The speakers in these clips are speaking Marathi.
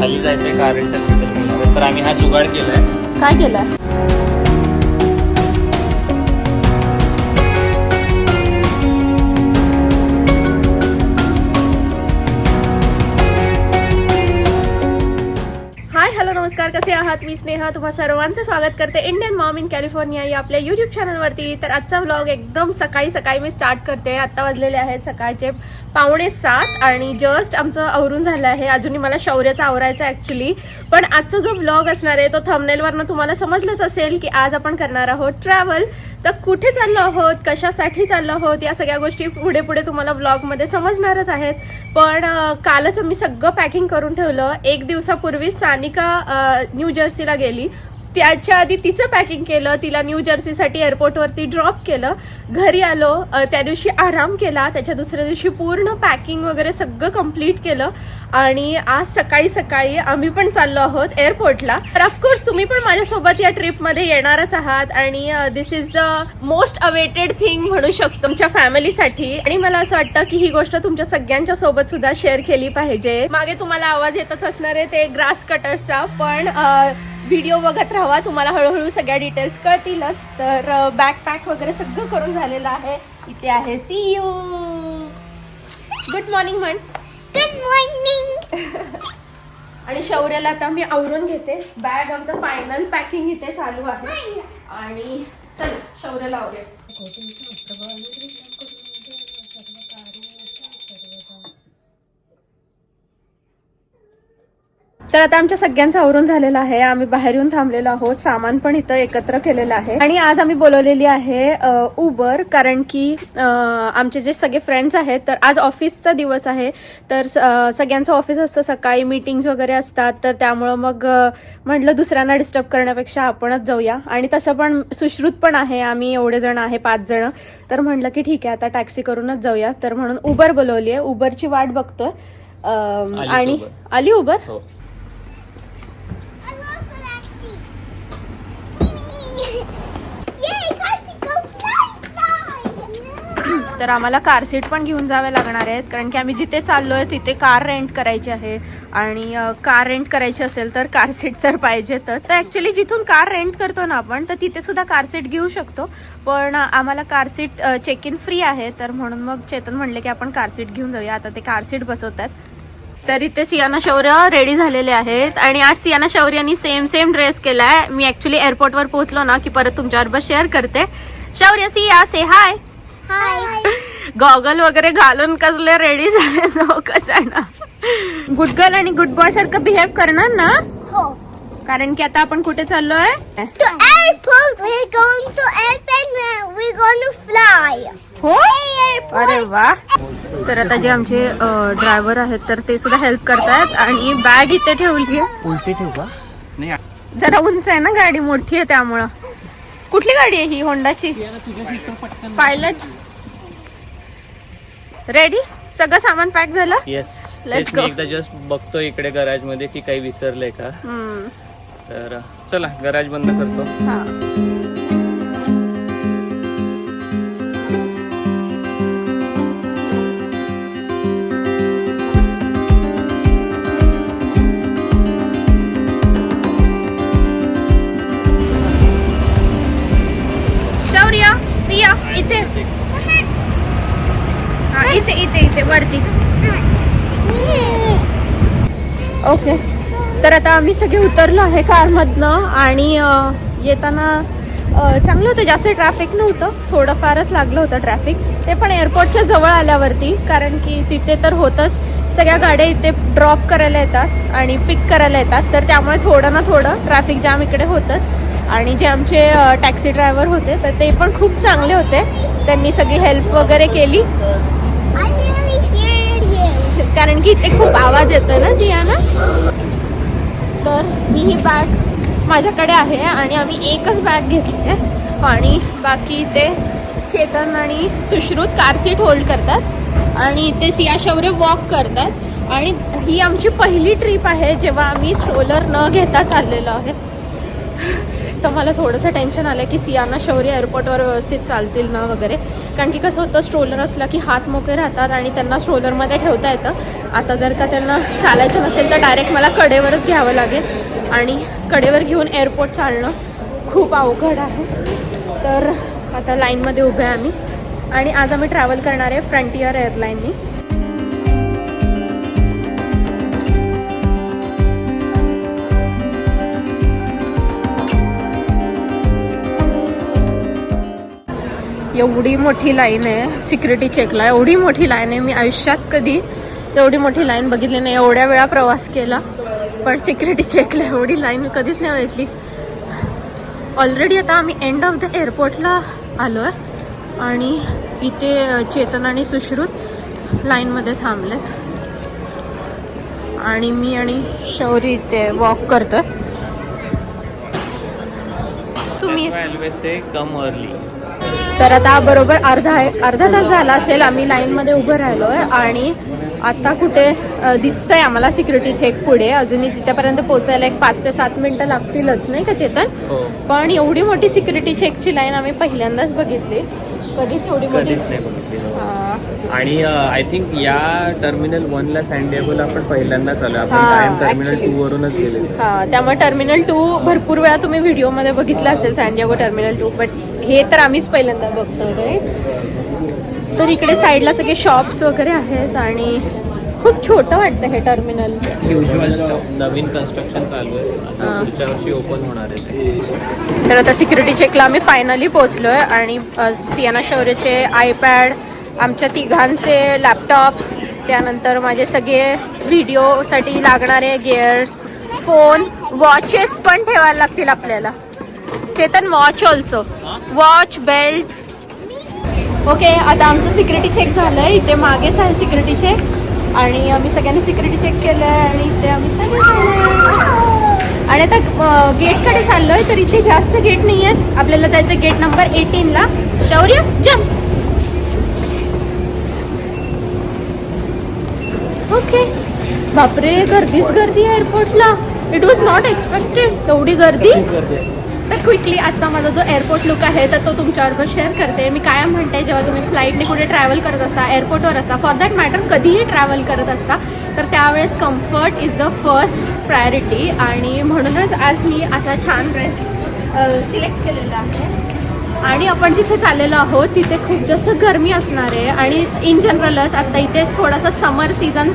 खाली जायचंय कारण तर आम्ही हा जुगाड केलाय. काय केलाय? आहात मी स्नेहा तुम्हा सर्वांचं स्वागत करते इंडियन मॉम इन कॅलिफोर्निया या आपल्या युट्यूब चॅनलवरती तर आजचा व्लॉग एकदम सकाळी सकाळी मी स्टार्ट करते. आत्ता वाजलेले आहेत सकाळचे पावणे सात आणि जस्ट आमचं आवरून झालं आहे. अजूनही मला शौर्याचा आवरायचं ॲक्च्युली पण आजचा जो व्लॉग असणार आहे तो थंबनेलवरनं तुम्हाला समजलंच असेल की आज आपण करणार आहोत ट्रॅव्हल तर कुठे चाललो आहोत? कशासाठी चाललो आहोत? या सगळ्या गोष्टी पुढे पुढे तुम्हाला ब्लॉगमध्ये समजणारच आहेत. पण कालच मी सगळं पॅकिंग करून ठेवलं. एक दिवसापूर्वी सानिका न्यू जर्सीला गेली. त्याच्या आधी तिचं पॅकिंग केलं. तिला न्यू जर्सीसाठी एअरपोर्टवरती ड्रॉप केलं. घरी आलो. त्या दिवशी आराम केला. त्याच्या दुसऱ्या दिवशी पूर्ण पॅकिंग वगैरे सगळं कंप्लीट केलं. आणि आज सकाळी सकाळी आम्ही पण चाललो आहोत एअरपोर्टला. तर ऑफकोर्स तुम्ही पण माझ्यासोबत या ट्रिपमध्ये येणारच आहात आणि this is the most awaited thing म्हणू शकतो तुमच्या फॅमिलीसाठी आणि मला असं वाटतं की ही गोष्ट तुमच्या सगळ्यांच्या सोबत सुद्धा शेअर केली पाहिजे. मागे तुम्हाला आवाज येतच असणार आहे ते ग्रास कटर्सचा पण व्हिडिओ बघत राहा तुम्हाला हळूहळू सगळ्या डिटेल्स कळतीलच. तर बॅग पॅक वगैरे सगळं करून झालेलं आहे. इथे आहे सी यू गुड मॉर्निंग म्हण Good morning. आणि शौर्याला आता मी आवरून घेते. बॅग आमचं फायनल पॅकिंग इथे चालू आहे. आणि चल शौर्याला आवरेल तर आता आमच्या सगळ्यांचं आवरून झालेलं आहे. आम्ही बाहेर येऊन थांबलेलो आहोत. सामान पण इथं एकत्र केलेलं आहे. आणि आज आम्ही बोलवलेली आहे उबर कारण की आमचे जे सगळे फ्रेंड्स आहेत तर आज ऑफिसचा दिवस आहे. तर सगळ्यांचं ऑफिस असतं. सकाळी मीटिंग्स वगैरे असतात. तर त्यामुळं मग म्हटलं दुसऱ्यांना डिस्टर्ब करण्यापेक्षा आपणच जाऊया. आणि तसं पण सुश्रुत पण आहे. आम्ही एवढे जण आहे पाच जण. तर म्हटलं की ठीक आहे आता टॅक्सी करूनच जाऊया. तर म्हणून उबर बोलवली आहे उबरची वाट बघतोय. आणि. आली उबर तर आम्हाला कार सीट पण घेऊन जावे लागणार आहेत. कारण की आम्ही जिथे चाललो आहे तिथे कार रेंट करायची आहे. आणि कार रेंट करायची असेल तर कार सीट तर पाहिजेतच. तर ॲक्च्युली जिथून कार रेंट करतो ना आपण तर तिथे सुद्धा कार सीट घेऊ शकतो. पण आम्हाला car seat check in free आहे. तर म्हणून मग चेतन म्हणले की आपण कार सीट घेऊन जाऊया. आता ते कार सीट बसवतात. तर इथे सियाना शौर्य रेडी झालेले आहेत. आणि आज सियाना शौर्यानी सेम सेम ड्रेस केलाय. मी ऍक्च्युली एअरपोर्टवर पोहोचलो ना की परत तुमच्याबरोबर शेअर करते. शौर्य सिया से हाय गॉगल वगैरे घालून कसले रेडी झाले कसं ना गुड गर्ल आणि गुड बॉय सारखं बिहेव करणार ना? Ho. कारण की आता आपण कुठे चाललोय? Fly. हो. अरे वा. तर आता जे आमचे ड्रायव्हर आहेत तर ते सुद्धा हेल्प करतायत आणि बॅग इथे ठेवली आहे उलटी ठेवू का? नाही. जरा उंच आहे ना गाडी मोठी आहे त्यामुळं. कुठली गाडी आहे ही? होंडाची पायलट रेडी सगळं सामान पॅक झालं? Yes Let's go. एकदा जस्ट बघतो इकडे गराजमध्ये की काही विसरलंय का. हम्म, तर चला गराज बंद करतो. हा. आता आम्ही सगळे उतरलो आहे कारमधनं आणि येताना चांगलं होतं जास्त ट्रॅफिक नव्हतं. थोडंफारच लागलं होतं ट्रॅफिक ते पण एअरपोर्टच्या जवळ आल्यावरती कारण की तिथे तर होतंच. सगळ्या गाड्या इथे ड्रॉप करायला येतात आणि पिक करायला येतात. तर त्यामुळे थोडं ना थोडं ट्रॅफिक जाम इकडे होतंच. आणि जे आमचे टॅक्सी ड्रायव्हर होते तर ते पण खूप चांगले होते. त्यांनी सगळी हेल्प वगैरे केली. कारण की इथे खूप आवाज येतोय ना जियाना? तर मी ही बॅग माझ्याकडे आहे आणि आम्ही एकच बॅग घेतली आहे. आणि बाकी इथे चेतन आणि सुश्रुत कार सीट होल्ड करतात. आणि इथे सिया शौर्य वॉक करतात. आणि ही आमची पहिली ट्रिप आहे जेव्हा आम्ही स्ट्रोलर न घेता चाललेलो आहे. तर मला थोडंसं टेन्शन आलं की सियाना शौर्य एअरपोर्टवर व्यवस्थित चालतील ना वगैरे. कारण की कसं होतं स्ट्रोलर असला की हात मोकळे राहतात आणि त्यांना स्ट्रोलरमध्ये ठेवता येतं. आता जर का त्यांना चालायचं नसेल तर डायरेक्ट मला कडेवरच घ्यावं लागेल. आणि कडेवर घेऊन एअरपोर्ट चालणं खूप अवघड आहे. तर आता लाईनमध्ये उभे आहे आम्ही. आणि आज आम्ही ट्रॅव्हल करणार आहे फ्रंटियर एअरलाईननी एवढी मोठी लाईन आहे. सिक्युरिटी चेकला एवढी मोठी लाईन आहे. मी आयुष्यात कधी एवढी मोठी लाईन बघितली नाही. एवढ्या वेळा प्रवास केला. पण सिक्युरिटी चेकला एवढी लाईन मी कधीच नाही बघितली. ऑलरेडी आता आम्ही एंड ऑफ द एअरपोर्टला आलो आहे आणि इथे चेतन आणि सुश्रुत लाईनमध्ये थांबलेत. आणि मी आणि शौरी इथे वॉक करतोय. तुम्ही? रेल्वे से कम अर्ली तर आता बरोबर अर्धा अर्धा तास झाला असेल आम्ही लाईनमध्ये उभं राहिलोय आणि आता कुठे अ, दिसतंय आम्हाला सिक्युरिटी चेक पुढे. अजूनही तिथेपर्यंत पोहोचायला एक पाच ते सात मिनिटं लागतीलच नाही का चेतन? हो. पण एवढी मोठी सिक्युरिटी चेकची लाईन आम्ही पहिल्यांदाच बघितली. कधीच एवढी मोठी आणि आय थिंक या टर्मिनल वनला सँडिएगोला आपण पहिल्यांदाच आलो आपण कायम टर्मिनल. टू वरूनच गेले हा त्यामुळे टर्मिनल टू भरपूर वेळा तुम्ही व्हिडिओमध्ये बघितलं असेल सॅन्डियागो टर्मिनल टू बट हे तर आम्हीच पहिल्यांदा बघतो राईट तर इकडे साईडला सगळे शॉप्स वगैरे आहेत आणि खूप छोटं वाटतं हे टर्मिनल युजल नवीन कन्स्ट्रक्शन चालू आहे. पुढच्या वर्षी ओपन होणार आहे. तर आता सिक्युरिटी चेकला आम्ही फायनली पोहोचलोय आणि सियाना शौर्यचे आयपॅड आमच्या तिघांचे लॅपटॉप्स त्यानंतर माझे सगळे व्हिडिओसाठी लागणारे गिअर्स फोन वॉचेस पण ठेवायला लागतील आपल्याला. Chetan watch also watch belt okay आता आमचं सिक्युरिटी चेक झालं आहे इथे मागेच आहे सिक्युरिटी चेक आणि आम्ही सगळ्यांनी सिक्युरिटी चेक केलं आहे आणि इथे आम्ही सगळे आणि आता गेटकडे चाललो आहे तर इथे जास्त गेट नाही आहेत आपल्याला जायचं गेट नंबर एटीनला शौर्य जम ओके बापरे गर्दीच गर्दी एअरपोर्टला इट वॉज नॉट एक्सपेक्टेड एवढी गर्दी? तर क्विकली आजचा माझा जो एअरपोर्ट लुक आहे तर तो तुमच्याबरोबर शेअर करते. मी कायम म्हणते जेव्हा तुम्ही फ्लाईटने कुठे ट्रॅव्हल करत असता एअरपोर्टवर असता फॉर दॅट मॅटर कधीही ट्रॅव्हल करत असता तर त्यावेळेस comfort is the first priority आणि म्हणूनच आज मी असा छान ड्रेस सिलेक्ट केलेला आहे. आणि आपण जिथे चाललेलो आहोत तिथे खूप जास्त गरमी असणार आहे. आणि इन जनरलच आता इथेच थोडासा समर सीझन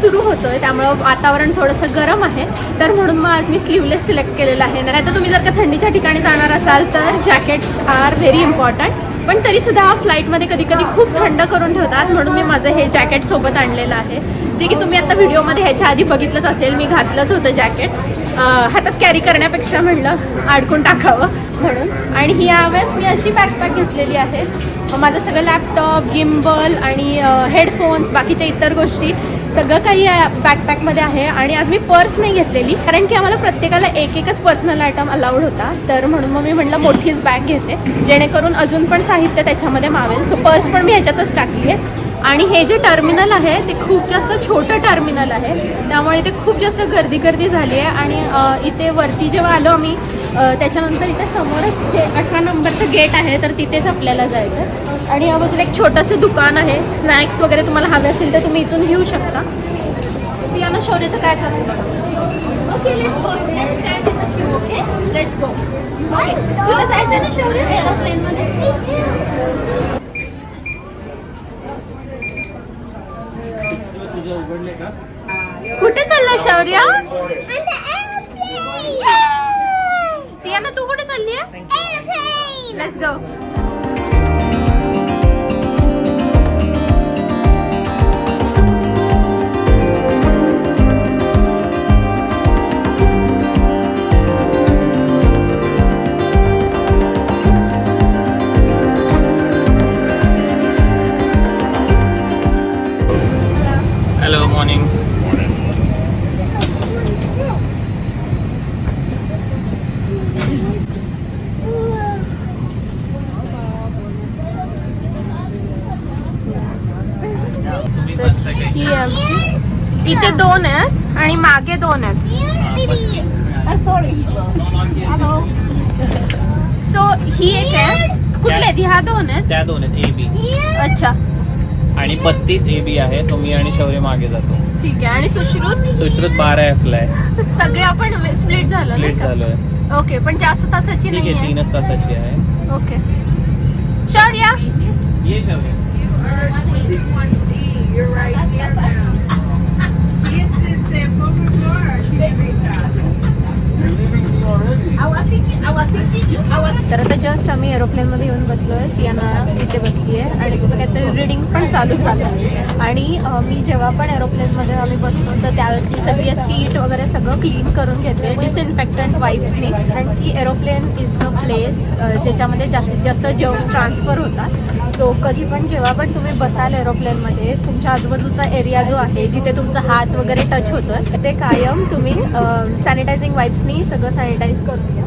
सुरू होतोय. त्यामुळं वातावरण थोडंसं गरम आहे. तर म्हणून मग आज मी स्लीवलेस सिलेक्ट केलेलं आहे. नाही तर तुम्ही जर का थंडीच्या ठिकाणी जाणार असाल तर जॅकेट्स आर व्हेरी इम्पॉर्टंट पण तरीसुद्धा फ्लाईटमध्ये कधी कधी खूप थंड करून ठेवतात. म्हणून मी माझं हे जॅकेट सोबत आणलेलं आहे. जे की तुम्ही आता व्हिडिओमध्ये ह्याच्या आधी बघितलंच असेल. मी घातलंच होतं जॅकेट हातात कॅरी करण्यापेक्षा म्हणलं अडकून टाकावं म्हणून. आणि ही यावेळेस मी अशी बॅकपॅक घेतलेली आहे. माझं सगळं लॅपटॉप गिम्बल आणि हेडफोन्स बाकीच्या इतर गोष्टी. सगळं काही या बॅकपॅकमध्ये आहे आणि आज मी पर्स नाही घेतलेली कारण की आम्हाला प्रत्येकाला एक एकच पर्सनल आयटम अलाउड होता. तर म्हणून मग मी म्हटलं मोठीच बॅग घेते. जेणेकरून अजून पण साहित्य त्याच्यामध्ये मावेल. सो पर्स पण मी ह्याच्यातच टाकली आहे. आणि हे जे टर्मिनल आहे ते खूप जास्त छोटं टर्मिनल आहे. त्यामुळे इथे खूप जास्त गर्दी गर्दी झाली आहे. आणि इथे वरती जेव्हा आलो आम्ही त्याच्यानंतर इथे समोरच जे अठरा नंबरचं गेट आहे तर तिथेच आपल्याला जायचं आहे. आणि या बाजूला एक छोटंसं दुकान आहे. स्नॅक्स वगैरे तुम्हाला हवे असतील तर तुम्ही इथून घेऊ शकता. सियाना शौर्याचं काय चालू okay let's go let's stand in the queue okay let's go okay तुला जायचं ना शौर्य एरोप्लेनमध्ये कुठे चालला शौर्य! सियाना तू कुठे चालली आहे! लेट्स गो इथे दोन आहेत आणि मागे दोन आहेत. सो ही एक आहे. कुठले आहेत? ह्या दोन आहेत? त्या दोन आहेत ए बी अच्छा. आणि बत्तीस ए बी आहे सो मी आणि शौर्य मागे जातो. ठीक आहे. आणि सुश्रुत? सुश्रुत बारा एफ ला आहे. सगळे आपण स्प्लिट झालो लेट ना झालोय. ओके पण जास्त तासाची नाही आहे तीनच तासाची आहे. ओके शौर्या? ये शौर्य. Baby. तर आता जस्ट आम्ही एरोप्लेनमध्ये येऊन बसलो आहे सियाना तिथे बसली आहे आणि तिचं काहीतरी रिडिंग पण चालू झालं आहे आणि मी जेव्हा पण एरोप्लेनमध्ये आम्ही बसलो तर त्यावेळेस मी सगळी सीट वगैरे सगळं क्लीन करून घेते. डिसइन्फेक्टंट वाईप्सनी कारण की एरोप्लेन इज द प्लेस ज्याच्यामध्ये जास्तीत जास्त जर्म्स ट्रान्सफर होतात. सो कधी पण जेव्हा पण तुम्ही बसाल एरोप्लेनमध्ये तुमच्या आजूबाजूचा एरिया जो आहे जिथे तुमचा हात वगैरे टच होतो ते कायम तुम्ही सॅनिटायझिंग वाईप्सनी सगळं सॅनिटाईज करून घ्या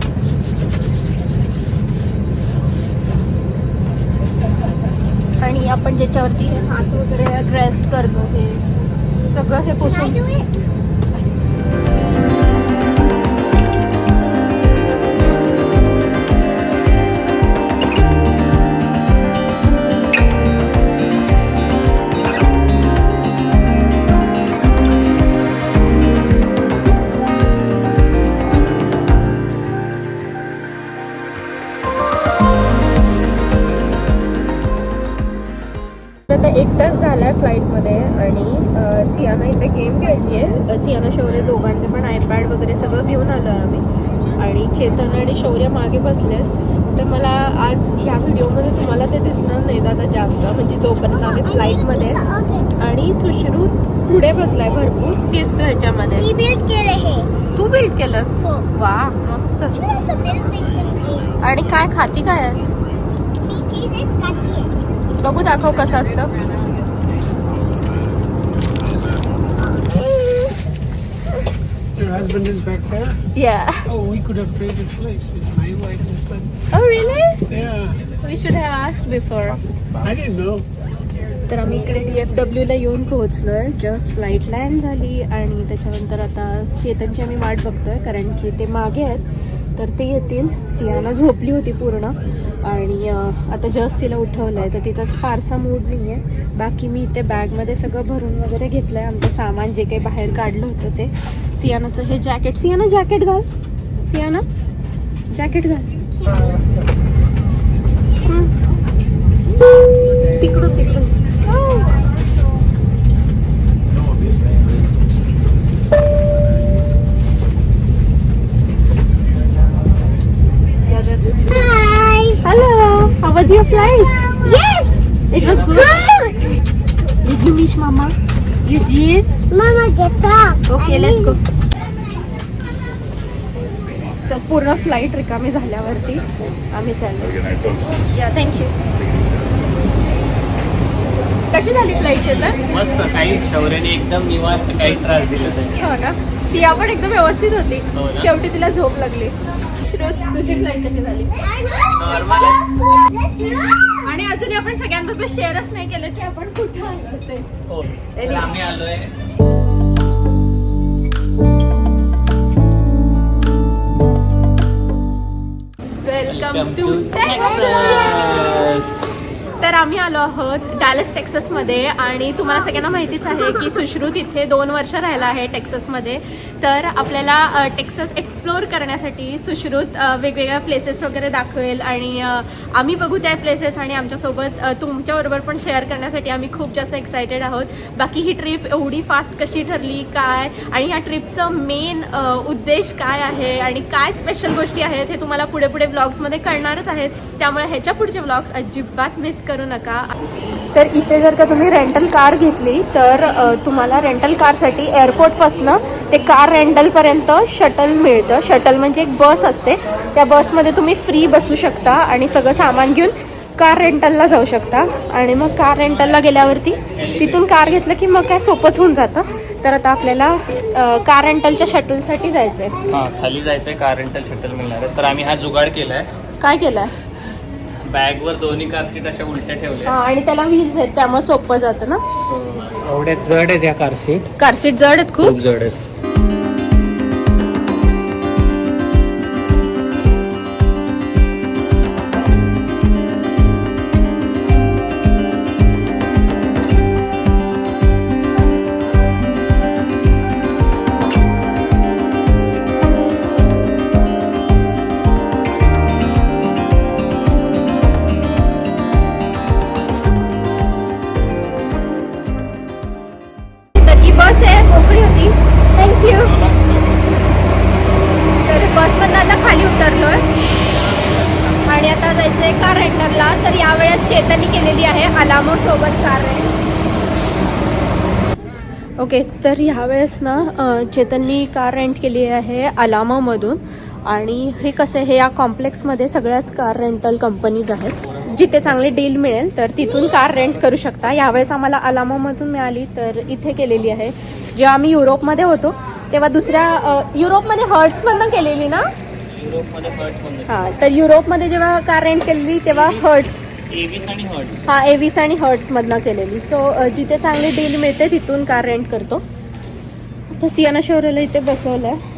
आणि आपण ज्याच्यावरती हे हात वगैरे रेस्ट करतो हे सगळं हे I पुसून सियाना इथे गेम खेळतीये अ, सियाना शौर्य दोघांचे पण आयपॅड वगैरे सगळं घेऊन आलो आम्ही आणि चेतन आणि शौर्य मागे बसले तर मला आज ह्या व्हिडिओमध्ये तुम्हाला ते दिसणार नाही आता जास्त म्हणजे जोपर्यंत आम्ही फ्लाईटमध्ये आहे. आणि सुश्रुत पुढे बसलाय भरपूर दिसतो ह्याच्यामध्ये हे. तू बिल्ड केलंस हो. वा मस्त. आणि काय खाती काय. बघू दाखव कसं असतं Your husband is back there? या Oh, we could have traded place with my wife husband. Oh really? Yeah, We should have asked before. I didn't know. तर आम्ही इकडे डी एफ डब्ल्यूला येऊन पोहोचलोय जस्ट फ्लाईट लँड झाली आणि त्याच्यानंतर आता चेतनची आम्ही वाट बघतोय कारण की ते मागे आहेत तर ते येतील. सियाना झोपली होती पूर्ण. आणि आता जस्ट तिला उठवलं आहे तर तिचाच फारसा मूड नाही आहे बाकी मी इथे बॅगमध्ये सगळं भरून वगैरे घेतलं आहे आमचं सामान जे काही बाहेर काढलं होतं ते. सियानाचं हे जॅकेट सियाना जॅकेट घाल. सियाना जॅकेट घाल. तिकडून तिकडून. Was your flight? Yes. It was good. Good. Did you miss Mama? You did? Mama, get up. Okay, I let's go. तर पूर्ण फ्लाईट रिकामी झाल्यावरती आम्ही चाललो या थँक्यू कशी झाली फ्लाईट तर मस्त काही शौर्याने एकदम निवांत काही त्रास दिला नाही हो ना सिया पण एकदम व्यवस्थित होती हो? शेवटी तिला झोप लागली श्रोत तुझी फ्लाईट कशी झाली सगळ्यांबरोबर शेअरच नाही केलं की आपण कुठं आलो ते. हो तर आम्ही आलोय. Welcome to Texas. तर आम्ही आलो आहोत डॅलस टेक्ससमध्ये आणि तुम्हाला सगळ्यांना माहितीच आहे की सुश्रुत इथे दोन वर्ष राहिला आहे टेक्ससमध्ये तर आपल्याला अ, टेक्सस एक्सप्लोअर करण्यासाठी सुश्रुत वेगवेगळ्या प्लेसेस वगैरे दाखवेल आणि आम्ही बघू त्या प्लेसेस आणि आमच्यासोबत तुमच्याबरोबर पण शेअर करण्यासाठी आम्ही खूप जास्त एक्सायटेड आहोत. बाकी ही ट्रिप एवढी फास्ट कशी ठरली काय आणि ह्या ट्रिपचं मेन उद्देश काय आहे आणि काय स्पेशल गोष्टी आहेत हे तुम्हाला पुढे पुढे ब्लॉग्समध्ये कळणारच आहेत. त्यामुळे ह्याच्या पुढचे ब्लॉग्स अजिबात मिस कर नका. तर इथे जर का तुम्ही रेंटल कार घेतली तर तुम्हाला रेंटल कारसाठी एअरपोर्टपासनं ते कार रेंटलपर्यंत शटल मिळतं. शटल म्हणजे एक बस असते. त्या बसमध्ये तुम्ही फ्री बसू शकता आणि सगळं सामान घेऊन कार रेंटलला जाऊ शकता. आणि मग कार रेंटलला गेल्यावरती तिथून कार घेतलं की मग काय सोपंच होऊन जातं. तर आता आपल्याला कार रेंटलच्या शटलसाठी जायचं आहे हा खाली जायचंय कार रेंटल शटल मिळणार आहे. तर आम्ही हा जुगाड केलाय. काय केलं बॅगवर दोन्ही कार सीट अशा उलट्या ठेवल्या. आणि त्याला व्हील्स आहेत त्यामुळे सोपं जातं ना? एवढ्या जड आहेत या कार सीट कार सीट जड आहेत खूप? खूप जड आहेत. तर ह्यावेळेस ना चेतननी कार रेंट केली आहे अलामामधून. आणि हे कसं आहे हे या कॉम्प्लेक्समध्ये सगळ्याच कार रेंटल कंपनीज आहेत. जिथे चांगली डील मिळेल तर तिथून कार रेंट करू शकता. यावेळेस आम्हाला अलामामधून मिळाली तर इथे केलेली आहे. जेव्हा आम्ही युरोपमध्ये होतो तेव्हा दुसऱ्या युरोपमध्ये हर्ट्समधनं केलेली ना? युरोपमध्ये हर्ट्समध्ये हां तर युरोपमध्ये जेव्हा कार रेंट केलेली तेव्हा हर्ट्स एवीस आणि हर्ट्स हा एव्हिस आणि हर्ट्समधनं केलेली. सो जिथे चांगली डील मिळते तिथून कार रेंट करतो. आता सियाना शौर्यला इथे बसवलं आहे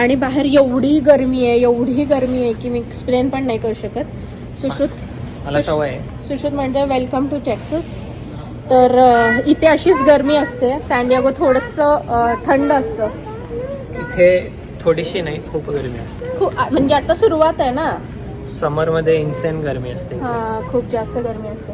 आणि बाहेर एवढी गरमी आहे एवढी गरमी आहे की मी एक्सप्लेन पण नाही करू शकत. सुश्रुत मला सवय आहे. सुश्रुत म्हणते वेलकम टू टेक्सस तर इथे अशीच गरमी असते. सँडियागो थोडंसं थंड असतं. इथे थोडीशी नाही खूप गरमी असते. खूप म्हणजे आता सुरुवात आहे ना. समरमध्ये इन्सेन गरमी असते. हा खूप जास्त गरमी असते.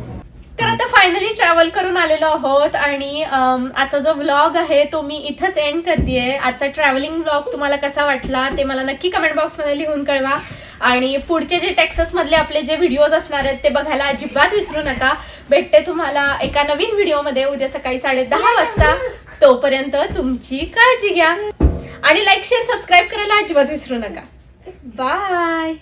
तर आता फायनली ट्रॅव्हल करून आलेलो आहोत आणि आजचा जो व्लॉग आहे तो मी इथंच एंड करते आजचा ट्रॅव्हलिंग व्लॉग तुम्हाला कसा वाटला ते मला नक्की कमेंट बॉक्समध्ये लिहून कळवा. आणि पुढचे जे टेक्सस मधले आपले जे व्हिडिओज असणार आहेत ते बघायला अजिबात विसरू नका. भेटते तुम्हाला एका नवीन व्हिडिओमध्ये उद्या सकाळी साडे दहा वाजता. तोपर्यंत तुमची काळजी घ्या. आणि लाईक शेअर सबस्क्राईब करायला अजिबात विसरू नका. बाय